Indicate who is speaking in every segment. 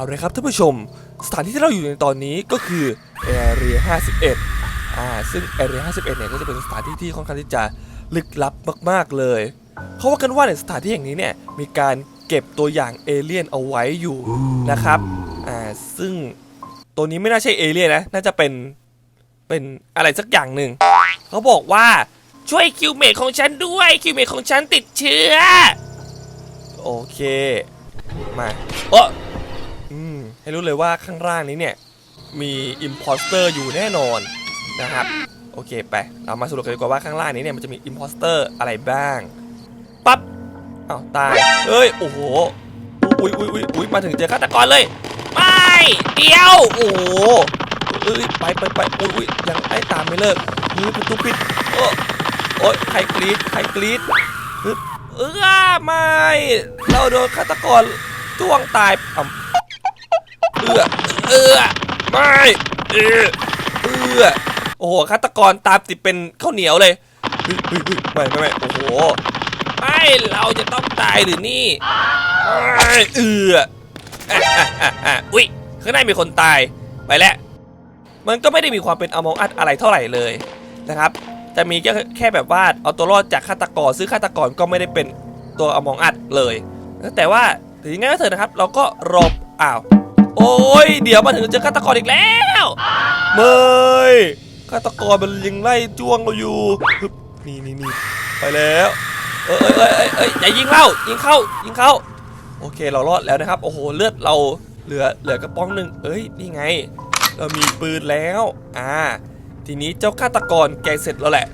Speaker 1: เอาเลยครับท่านผู้ชม สถานที่ที่เราอยู่ในตอนนี้ก็คือ Area 51อ่าซึ่ง Area 51เนี่ยก็จะเป็นสถานที่ที่ค่อนข้างที่จะลึกลับมาก ๆเลยเขาว่ากันว่าในสถานที่แห่งนี้เนี่ยมีการเก็บตัวอย่างเอเลี่ยนเอาไว้อยู่นะครับอ่าซึ่งตัวนี้ไม่น่าใช่เอเลี่ยนนะน่าจะเป็นเป็นอะไรสักอย่างหนึ่งเขาบอกว่าช่วยคิวเมทของฉันด้วยคิวเมทของฉันติดเชื้อ โอเคมาโอ้อืม ให้รู้เลยว่าข้างล่างนี้เนี่ย มีอิมพอสเตอร์อยู่แน่นอนนะครับ โอเคไป เรามาสรุปกันดีกว่าว่าข้างล่างนี้เนี่ยมันจะมีอิมพอสเตอร์อะไรบ้าง ปั๊บอ้าวตายเอ้ย โอ้โห อุ้ยอุ้ยอุ้ยอุ้ยมาถึงเจอฆาตกรเลย ไม่ เดียว โอ้โหเอ้ยไปไปไปอุ้ยอุ้ยยังไอ้ตามไม่เลิกยืประตูปิดโอ้โอ้ยใครกรีดใครกรีดฮึบเออไม่ เราโดนฆาตกรจ้วงตาย อเออเออไม่เออเออโอ้โหฆาตกรตามติดเป็นข้าวเหนียวเลยไม่ไม่ไม่โอ้โหไม่เราจะต้องตายหรือนี่เอออุ้ยข้างในมีคนตายไปแล้วมันก็ไม่ได้มีความเป็นอมองอัดอะไรเท่าไหร่เลยนะครับจะมีแค่แค่แบบว่าเอาตัวรอดจากฆาตกรซึ่งฆาตกรก็ไม่ได้เป็นตัวอมองอัดเลย แต่ว่าถึงยังไงก็เถอะนะครับ เราก็รบอ้าว โอ้ยเดี๋ยวมาถึงเจอฆาตกรอีกแล้วเมยฆาตกรมันยังไล่จ้วงเราอยู่ฮึบนี่นี่นี่ไปแล้วเอ้ยเอ้ยเอ้ยเอ้ยอย่ายิงเข้ายิงเข้ายิงเข้า โอเคเรารอดแล้วนะครับ โอ้โหเลือดเราเหลือเหลือกระป๋องหนึ่งเอ้ยนี่ไง เรามีปืนแล้วอ่าทีนี้เจ้าฆาตกรแกเสร็จแล้วแหละ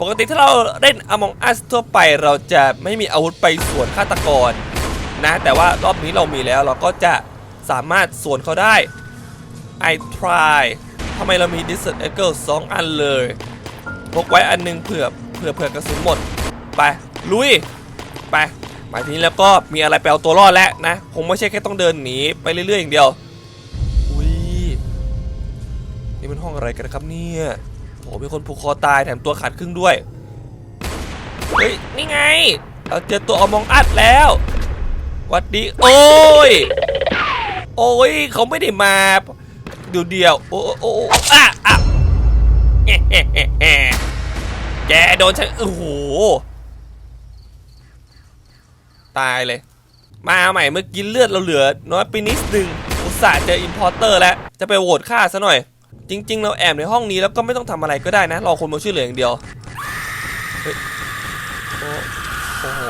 Speaker 1: ปกติถ้าเราเล่น Among Us ทั่วไปเราจะไม่มีอาวุธไปสวนฆาตกรนะ แต่ว่ารอบนี้เรามีแล้วเราก็จะ สามารถสวนเขาได้ I try ทำไมเรามี Desert Eagle สองอันเลยพกไว้อันหนึงเผื่อเผื่อเผื่อกระสุนหมด ไป ลุย ไปหมายทีนี้แล้วก็มีอะไรไปเอาตัวรอดแล้วนะ คงไม่ใช่แค่ต้องเดินหนีไปเรื่อยๆอย่างเดียว อุ้ย นี่มันห้องอะไรกันครับเนี่ยโอ้มีคนผูกคอตายแถมตัวขาดครึ่งด้วย เฮ้ย นี่ไง เราเจอตัวอมองอัดแล้ววัดดี โอ้ย โอ้ยเขาไม่ได้มาเดียวเดียวโอ้โอ้อะอะแฮ่แฮ่แฮ่แฮ่แกโดนฉันโอ้โหตายเลย มาใหม่เมื่อกี้เลือดเราเหลือ น้อยไปนิดนึงอุตส่าห์เจออิมพอร์เตอร์แล้วจะไปโหวตฆ่าซะหน่อย จริง ๆ เราแอบในห้องนี้แล้วก็ไม่ต้องทำอะไรก็ได้นะรอคนมาช่วยเหลืออย่างเดียวโอ้โอ้โห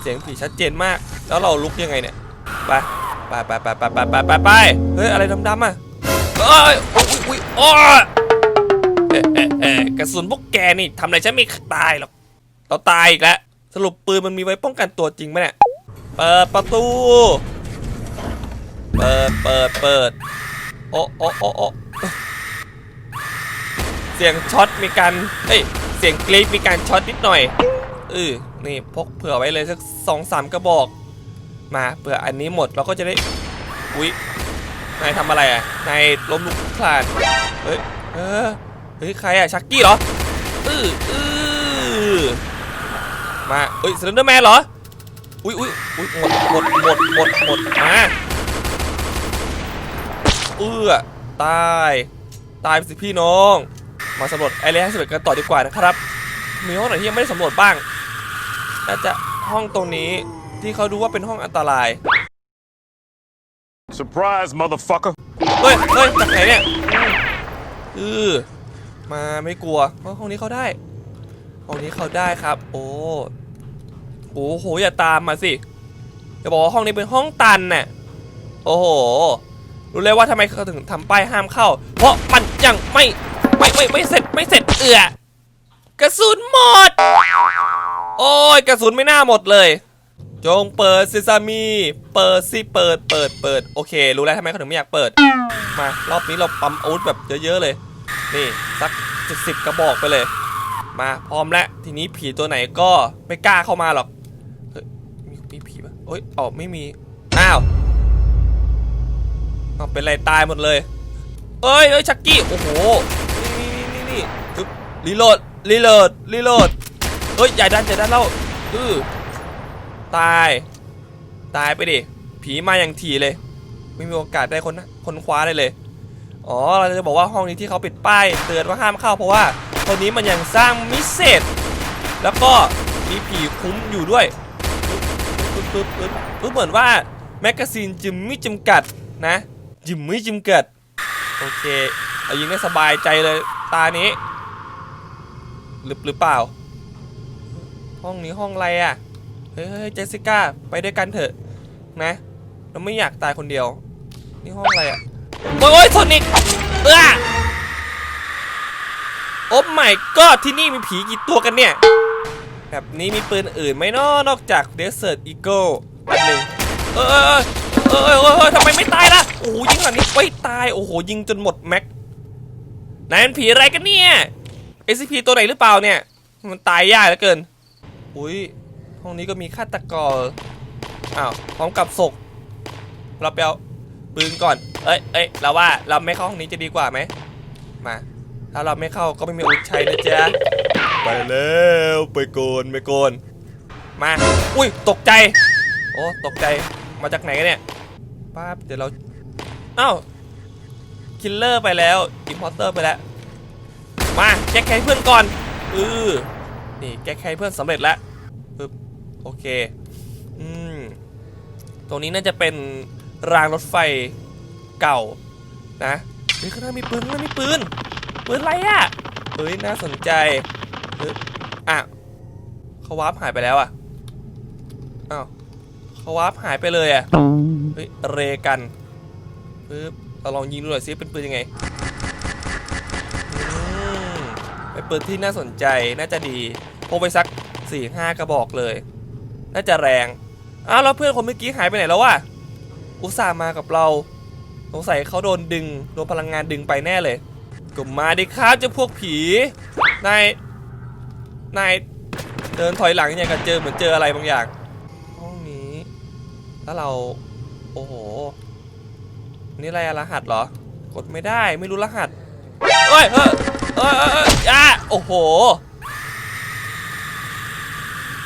Speaker 1: เสียงผีชัดเจนมาก แล้วเราลุกยังไงเนี่ยไป ไปไปไปไปไปไปไปเฮ้ยอะไรดำดำอะเอ้ยโอุ้ยอุ้ยโอ้กระสุนพวกแกนี่ทำอะไรฉันไม่ตายหรอกเราตายอีกแล้วสรุปปืนมันมีไว้ป้องกันตัวจริงไหมเนี่ยเปิดประตู เปิดเปิดเปิดโอ้โอ้โอ้โอเสียงช็อตมีการเฮ้ยเสียงกรี๊ดมีการช็อตนิดหน่อยเออนี่พกเผื่อไว้เลยสักสองสามกระบอก มาเผื่ออันนี้หมดเราก็จะได้อุ๊ยนายทำอะไรอะนายล้มลุกคลานเฮ้ยเออเฮ้ยใครอะชักกี้เหรออืออือมาเฮ้ยสเลนเดอร์แมนเหรออุ้ยอุ้ยอุ้ยหมดหมดหมดหมดหมดมาเอื้อตายตายไปสิพี่น้อง มาสำรวจไอเรียสิบเอ็ดกันต่อดีกว่านะครับมีห้องไหนที่ยังไม่ได้สำรวจบ้างน่าจะห้องตรงนี้ ที่เขาดูว่าเป็นห้องอันตราย
Speaker 2: Surprise, motherfucker.
Speaker 1: เฮ้ยเฮ้ยจากไหนเนี่ยเออมาไม่กลัวเพราะห้องนี้เขาได้ห้องนี้เขาได้ครับ โอ้โอ้โหอย่าตามมาสิจะบอกว่าห้องนี้เป็นห้องตันน่ะโอ้โหรู้เลยว่าทำไมเขาถึงทำป้ายห้ามเข้า เพราะมันยังไม่ไม่ไม่ไม่เสร็จไม่เสร็จเอือกระสุนหมด โอ้ยกระสุนไม่น่าหมดเลย จงเปิดซิซามีเปิดสิเปิดเปิดเปิดโอเค รู้แล้วทำไมเขาถึงไม่อยากเปิด มารอบนี้เราปั๊มอาวุธแบบเยอะๆเลย นี่สักเจ็ดสิบกระบอกไปเลย มาพร้อมแล้วทีนี้ผีตัวไหนก็ไม่กล้าเข้ามาหรอกเฮ้ยมีผีปะเอ้ยอ๋อไม่มีอ้าวเอาเป็นไรตายหมดเลยเอ้ยเอ้ยชักกี้โอ้โหนี่นี่นี่นี่รีโหลดรีโหลดรีโหลดเฮ้ยอย่าดันอย่าดันเล่าอือ ตาย ตายไปดิ ผีมาอย่างทีเลย ไม่มีโอกาสได้คนคนคว้าได้เลย อ๋อ เราจะบอกว่าห้องนี้ที่เขาปิดป้าย เตือนว่าห้ามเข้าเพราะว่าตรงนี้มันยังสร้างมิสเซจแล้วก็มีผีคุ้มอยู่ด้วยปึ๊บปึ๊บปึ๊บปึ๊บเหมือนว่าแมกกาซีนจิมไม่จำกัดนะจิมไม่จำกัดโอเคเอายิงได้สบายใจเลยตานี้หรือหรือเปล่า ห้องนี้ห้องอะไรอะ เฮ้ยเจสสิก้าไปด้วยกันเถอะนะเราไม่อยากตายคนเดียว นี่ห้องอะไรอะโอ้ยโซนิกเออโอ้ไม่ก็ที่นี่มีผีกี่ตัวกันเนี่ย แบบนี้มีปืนอื่นไหมเนาะนอกจาก Desert Eagle อันหนึ่งเออเออเออเออเออเออทำไมไม่ตายล่ะโอ้โหยิงขนาดนี้ไม่ตายโอ้โหยิงจนหมดแม็กนายเป็นผีอะไรกันเนี่ย SCP ตัวไหนหรือเปล่าเนี่ย มันตายยากเหลือเกินอุ้ย ห้องนี้ก็มีฆาตกรอ้าวพร้อมกับศพเราไปเอาปืนก่อน เอ้ยเอ้ยเราว่าเราไม่เข้าห้องนี้จะดีกว่าไหมมา ถ้าเราไม่เข้าก็ไม่มีอาวุธใช้นะจ๊ะไปแล้วไปโกนไปโกนมาอุ้ยตกใจ โอ้ตกใจมาจากไหนกันเนี่ยป้าบเดี๋ยวเราอ้าวคิลเลอร์ไปแล้วอิมพอร์เตอร์ไปแล้วมาแก้แค้นเพื่อนก่อนอือนี่แก้แค้นเพื่อนสำเร็จแล้วปึ๊บ โอเค อืม ตรงนี้น่าจะเป็นรางรถไฟเก่า นะเฮ้ยข้างหน้ามีปืนข้างหน้ามีปืน ปืนอะไรอะเฮ้ย น่าสนใจเฮ้ยอะเขาวาร์ปหายไปแล้วอะอ้าวเขาวาร์ปหายไปเลยอะเฮ้ย เรกันปึ๊บเราลองยิงดูหน่อยซิเป็นปืนยังไงเป็นปืนที่น่าสนใจน่าจะดีพกไปสัก4ี่ห้ากระบอกเลย น่าจะแรงอ้าวแล้วเพื่อนคนเมื่อกี้หายไปไหนแล้ววะอุตส่าห์มากับเราสงสัยเขาโดนดึงโดนพลังงานดึงไปแน่เลยก็มาดิครับเจ้าพวกผีนายนายเดินถอยหลังอย่างกับเจอเหมือนเจออะไรบางอย่าง ห้องนี้แล้วเราโอ้โหนี่อะไรรหัสเหรอกดไม่ได้ไม่รู้รหัสเอ้ยเอ้ยเอ้ยเอ้ยเอ้ยอะโอ้โห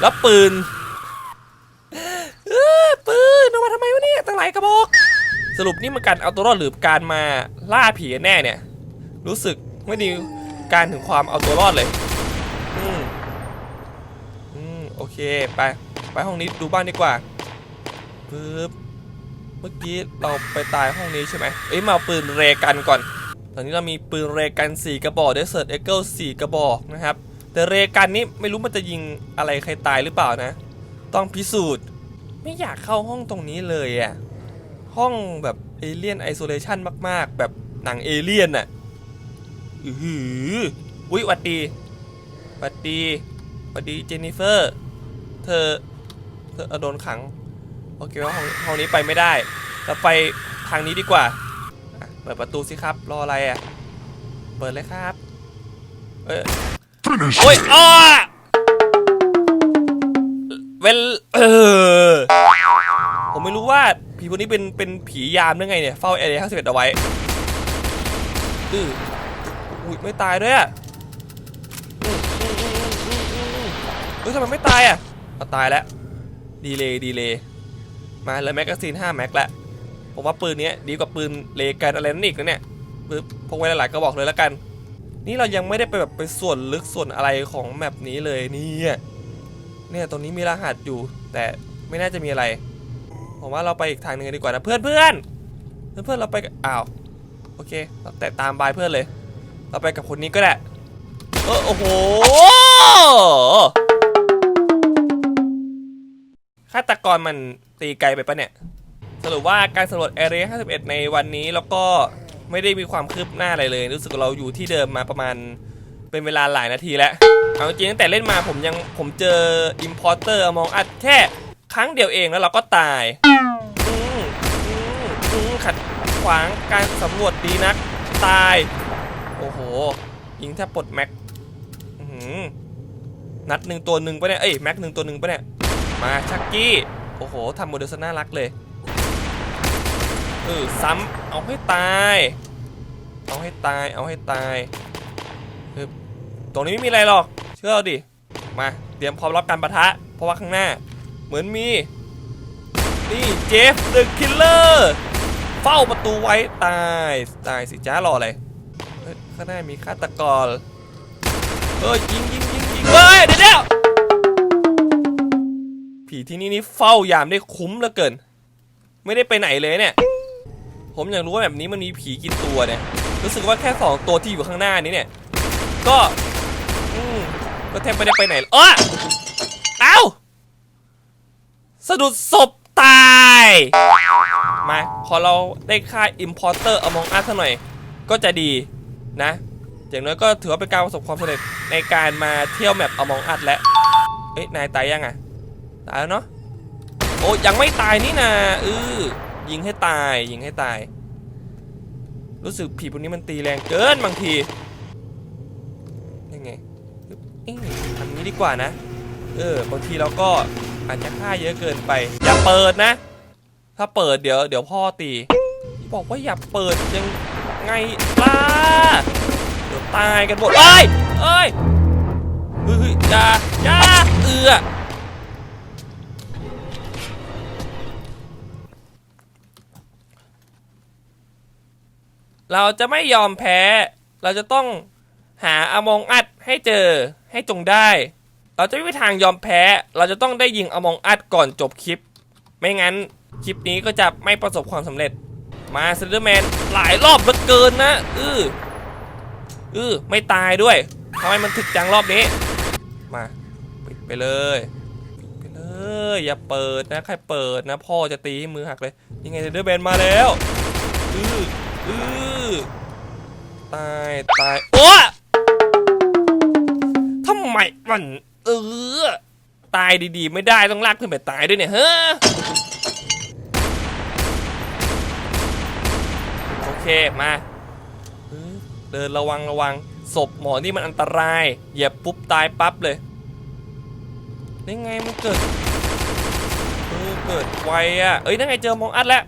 Speaker 1: แล้วปืนเออปืนเอามาทำไมวะเนี่ยตั้งหลายกระบอก สรุปนี่มันการเอาตัวรอดหรือการมาล่าผีแน่เนี่ย รู้สึกไม่ดีการถึงความเอาตัวรอดเลย อืมอืมโอเคไปไปห้องนี้ดูบ้างดีกว่าปึ๊บเมื่อกี้เราไปตายห้องนี้ใช่ไหมเอ้ยมาปืนเรกันก่อน ตอนนี้เรามีปืนเรกัน 4 กระบอกเดสเซอร์เอ็กเกิล4กระบอกนะครับ แต่เรกันนี้ไม่รู้มันจะยิงอะไรใครตายหรือเปล่านะ ต้องพิสูจน์ ไม่อยากเข้าห้องตรงนี้เลยอะ ห้องแบบเอเลียนไอโซเลชันมาก ๆ แบบหนังเอเลียนอะอือหืออุ้ยหวัดดีหวัดดีหวัดดีเจนนิเฟอร์ เธอ เธอเอาโดนขัง โอเคว่าห้องห้องนี้ไปไม่ได้ เราไปทางนี้ดีกว่าอะเปิดประตูสิครับ รออะไรอะเปิดเลยครับ เอ้ยโอ้ยอ้อเวลเออผมไม่รู้ว่า ผีพวกนี้เป็นเป็นผียามหรือไงเนี่ย เฝ้าเอเรียห้าสิบเอ็ดเอาไว้อืออุ้ยไม่ตายด้วยอะเฮ้ยทำไมไม่ตายอะเอาตายแล้ว ดีเลยดีเลยมาเลยแม็กกาซีน5แม็กละผมว่าปืนนี้ดีกว่าปืนเลกันอะไรนั่นอีกนะเนี่ยปึ๊บพกไว้หลายๆกระบอกเลยแล้วกัน นี่เรายังไม่ได้ไปแบบไปส่วนลึกส่วนอะไรของแมปนี้เลยนี่เนี่ยตรงนี้มีรหัสอยู่ แต่ไม่น่าจะมีอะไร ผมว่าเราไปอีกทางหนึ่งดีกว่านะเพื่อนเพื่อนเพื่อนเราไปอ้าวโอเค เราแต่ตามบายเพื่อนเลย เราไปกับคนนี้ก็ได้เออโอ้โหฆาตกรมันตีไกลไปปะเนี่ยสรุปว่าการสำรวจ Area 51 ในวันนี้แล้วก็ไม่ได้มีความคืบหน้าอะไรเลย รู้สึกเราอยู่ที่เดิมมาประมาณเป็นเวลาหลายนาทีแล้ว เอาจริงตั้งแต่เล่นมาผมยังผมเจอ Importer Among Us แค่ ครั้งเดียวเองแล้วเราก็ตายอืมอืมอืมขัดขวางการสำรวจดีนัก ตาย โอ้โห ยิงแทบปลดแม็กอื้อหือนัดหนึ่งตัวหนึ่งปะเนี่ย เอ้ยแม็กหนึ่งตัวหนึ่งปะเนี่ย มาชักกี้ โอ้โหทำโมเดลซน่ารักเลย เออซ้ำเอาให้ตาย เอาให้ตาย เอาให้ตายคือตรงนี้ไม่มีอะไรหรอก เชื่อเราดิ มา เตรียมพร้อมรับการปะทะ เพราะว่าข้างหน้า เหมือนมี นี่เจฟเดอะคิลเลอร์เฝ้าประตูไว้ตายตายสิจ้ารออะไรเฮ้ยข้างหน้ามีฆาตกรเฮ้ยยิงยิงยิงยิงเฮ้ยเดี๋ยวเดี๋ยวผีที่นี่นี่เฝ้ายามได้คุ้มเหลือเกิน ไม่ได้ไปไหนเลยเนี่ย ผมอยากรู้ว่าแบบนี้มันมีผีกี่ตัวเนี่ย รู้สึกว่าแค่สองตัวที่อยู่ข้างหน้านี้เนี่ย ก็ อืมก็แทบไม่ได้ไปไหนเอ้อเอ้า สะดุดศพตาย มา พอเราได้ค่า importer among us ซะหน่อย ก็จะดีนะ อย่างน้อยก็ถือว่าเป็นการประสบความสำเร็จในการมาเที่ยวแมป among us แล้วเอ้ย นายตายยังอะ ตายแล้วเนาะ โอ้ยังไม่ตายนี่นาเออยิงให้ตาย ยิงให้ตาย รู้สึกผีพวกนี้มันตีแรงเกินบางทียังไงอ๊ะทำนี้ดีกว่านะ เออบางทีเราก็ อาจจะฆ่าเยอะเกินไป อย่าเปิดนะ ถ้าเปิดเดี๋ยวเดี๋ยวพ่อตีบอกว่าอย่าเปิดยังไงล่ะเดี๋ยวตายกันหมดเอ้ยเอ้ยเฮ้ยยอย่าอย่าเอือเราจะไม่ยอมแพ้ เราจะต้องหาอมองอัดให้เจอให้จงได้ เราจะไม่มีทางยอมแพ้ เราจะต้องได้ยิงอมองอัดก่อนจบคลิป ไม่งั้นคลิปนี้ก็จะไม่ประสบความสำเร็จ มาซ e นเดอร์แมนหลายรอบเหลือเกินนะ อืออือไม่ตายด้วยทำไมมันถึกจังรอบนี้ มาปิดไปเลยปิดไปเลย อย่าเปิดนะ ใครเปิดนะ พ่อจะตีให้มือหักเลย ยังไงซนเดอร์แมนมาแล้ว อืออือตาย ตาย โอ้ทำไมมัน เออ ตายดีๆ ไม่ได้ต้องลากขึ้นไปตายด้วยเนี่ยเฮ้อโอเคมาเออเดินระวังระวังศพหมอนี่มันอันตรายเหยียบปุ๊บตายปั๊บเลยนี่ไงมันเกิดเออเกิดไวอะเอ้ยนั่นไงเจอมองอัดแล้ว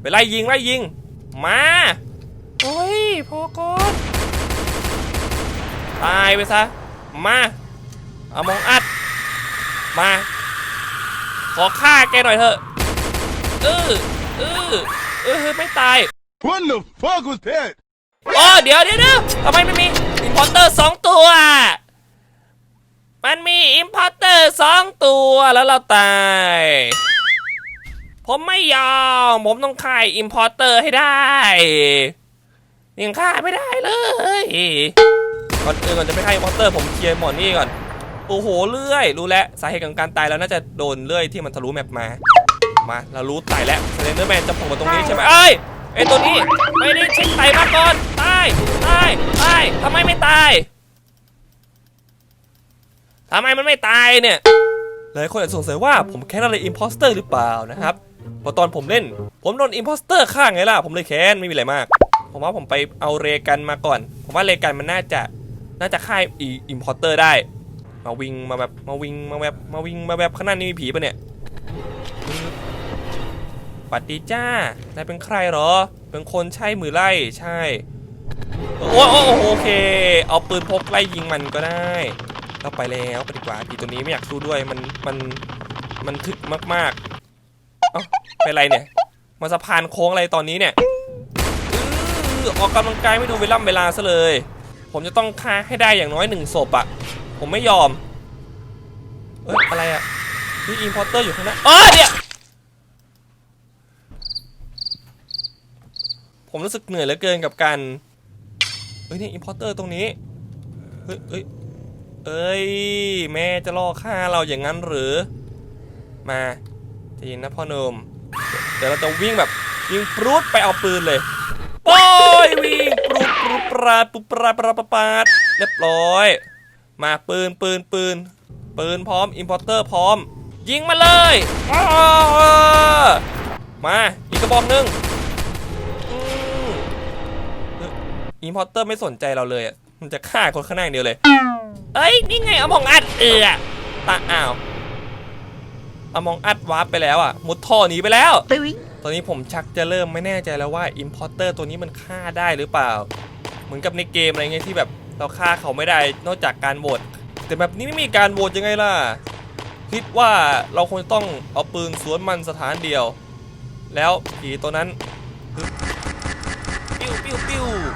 Speaker 1: ไปไล่ยิงไล่ยิง มาโอ้ยพอก่อนตายไปซะ มาเอามองอัด มา ขอฆ่าแกหน่อยเถอะเออเออเออไม่ตาย
Speaker 2: What the fuck was that?
Speaker 1: โอ้เดี๋ยวเดี๋ยวเดี๋ยวทำไมไม่มีอินพอร์เตอร์สองตัว มันมีอินพอร์เตอร์สองตัวแล้วเราตาย ผมไม่ยอม ผมต้องฆ่าอินพอร์เตอร์ให้ได้ยังฆ่าไม่ได้เลย ก่อนอื่นก่อนจะไปฆ่าอินพอร์เตอร์ผมเคลียร์หมอนนี่ก่อน โอ้โหเลื่อย รู้แล้วสาเหตุของการตายแล้วน่าจะโดนเลื่อยที่มันทะลุแมปมา มาเรารู้ตายแล้วเซเลนเดอร์แมนจะโผล่มาตรงนี้ใช่ไหมเอ้ยไอตัวนี้ไม่ได้เช็คไตมาก่อนตายตายตายทำไมไม่ตายทำไมมันไม่ตายเนี่ยหลายคนอาจสงสัยว่าผมแค้นอะไรอิมพอสเตอร์หรือเปล่านะครับเพราะตอนผมเล่น ผมโดนอิมพอสเตอร์ฆ่าไงล่ะ ผมเลยแค้นไม่มีอะไรมาก ผมว่าผมไปเอาเรกันมาก่อน ผมว่าเรกันมันน่าจะน่าจะฆ่าอีอิมพอสเตอร์ได้ มาวิ่งมาแบบมาวิ่งมาแบบมาวิ่งมาแบบข้างหน้านี่มีผีปะเนี่ยสวัสดีจ้านายเป็นใครหรอ เป็นคนใช่มือไล่ใช่โอ้โอ้โอเค เอาปืนพกไล่ยิงมันก็ได้เราไปแล้วไปดีกว่าผีตัวนี้ไม่อยากสู้ด้วยมันมันมันถึกมากๆเอ้าเป็นไรเนี่ยมาสะพานโค้งอะไรตอนนี้เนี่ยออออกกำลังกายไม่ดูเวล่ำเวลาซะเลย ผมจะต้องฆ่าให้ได้อย่างน้อยหนึ่งศพอะ ผมไม่ยอม เอ้ยอะไรอะนี่อินพอร์เตอร์อยู่ข้างหน้าเออเดี๋ยวผมรู้สึกเหนื่อยเหลือเกินกับการเฮ้ยนี่อินพอร์เตอร์ตรงนี้ เฮ้ยเอ้ยเอ้ยแม่จะล่อฆ่าเราอย่างนั้นหรือ มาใจะยินนะพ่อนมเดี๋ยวเราจะวิ่งแบบยิงปรุดไปเอาปืนเลยโอ้ยวิ่งปรุดปรุดปราดปรุดปราดปราดปราดปราดเรียบร้อย มาปืนปืนปืนปืนพร้อมอินพอร์เตอร์พร้อม ยิงมาเลยอ้าวมาอีกกระบอกหนึงอินพอร์เตอร์ไม่สนใจเราเลยอะมันจะฆ่าคนข้างหน้าอย่างเดียวเลย เอ้ยนี่ไงอมองอัดเออตาอ้าวอมองอัดวาร์ปไปแล้วอะมุดท่อหนีไปแล้วตอนนี้ผมชักจะเริ่มไม่แน่ใจแล้วว่าอินพอร์เตอร์ตัวนี้มันฆ่าได้หรือเปล่า เหมือนกับในเกมอะไรเงี้ยที่แบบ เราฆ่าเขาไม่ได้นอกจากการโหวตแต่แบบนี้ไม่มีการโหวตยังไงล่ะ คิดว่าเราคงจะต้องเอาปืนสวนมันสถานเดียว แล้วผีตัวนั้น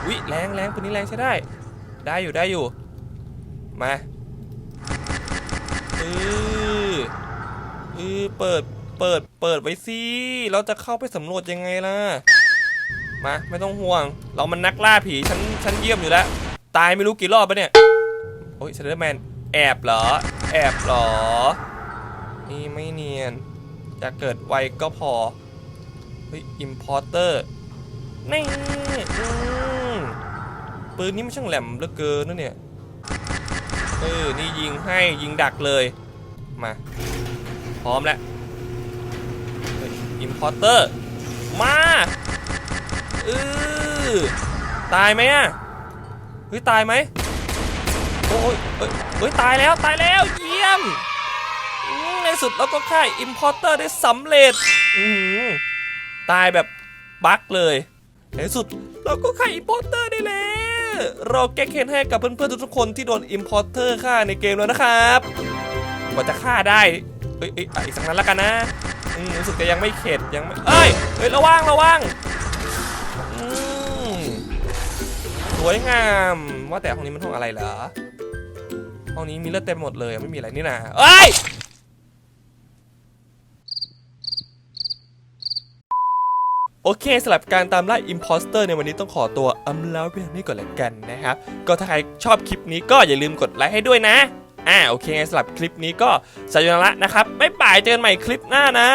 Speaker 1: อุ๊ยแรงแรงปืนนี้แรงใช้ได้ ได้อยู่ได้อยู่ มาเออเออเปิดเปิดเปิดไว้สิเราจะเข้าไปสำรวจยังไงล่ะมาไม่ต้องห่วง เรามันนักล่าผีฉันฉันเยี่ยมอยู่แล้ว ตายไม่รู้กี่รอบปะเนี่ยโอ้ยเซเลอร์แมนแอบเหรอ แอบเหรอ นี่ไม่เนียน จะเกิดไวก็พอ เฮ้ย อิมพอร์เตอร์นี่อืมปืนนี้มันช่างแหลมเหลือเกินนะเนี่ย เออ นี่ยิงให้ยิงดักเลย มา พร้อมแล้วอิมพอร์เตอร์ มาเออตายไหมอะ เฮ้ยตายไหมโอ้ยเฮ้ยตายแล้วตายแล้วเยี่ยมในสุดเราก็ฆ่าอิมพอร์เตอร์ได้สำเร็จตายแบบบั๊กเลย ในสุดเราก็ฆ่าอิมพอร์เตอร์ได้แล้วเราแก้เค้นให้กับเพื่อนๆทุกๆคนที่โดนอิมพอร์เตอร์ฆ่าในเกมแล้วนะครับกว่าจะฆ่าได้เอ้ยเอ้ยอะอีกสักนั้นละกันนะอืมรู้สึกจะยังไม่เข็ดยังไม่เอ้ยเฮ้ยระวังระวัง สวยงาม ว่าแต่ห้องนี้มันห้องอะไรเหรอ ห้องนี้มีเลือดเต็มหมดเลยไม่มีอะไรนี่นะเอ้ยโอเคสำหรับการตามล่า Imposter ในวันนี้ต้องขอตัวอำลาเพียงนี้ก่อนละกันนะครับ ก็ถ้าใครชอบคลิปนี้ก็อย่าลืมกดไลค์ให้ด้วยนะ อ่าโอเคสำหรับคลิปนี้ก็สายนละนะครับบ๊ายบายเจอกันใหม่คลิปหน้านะ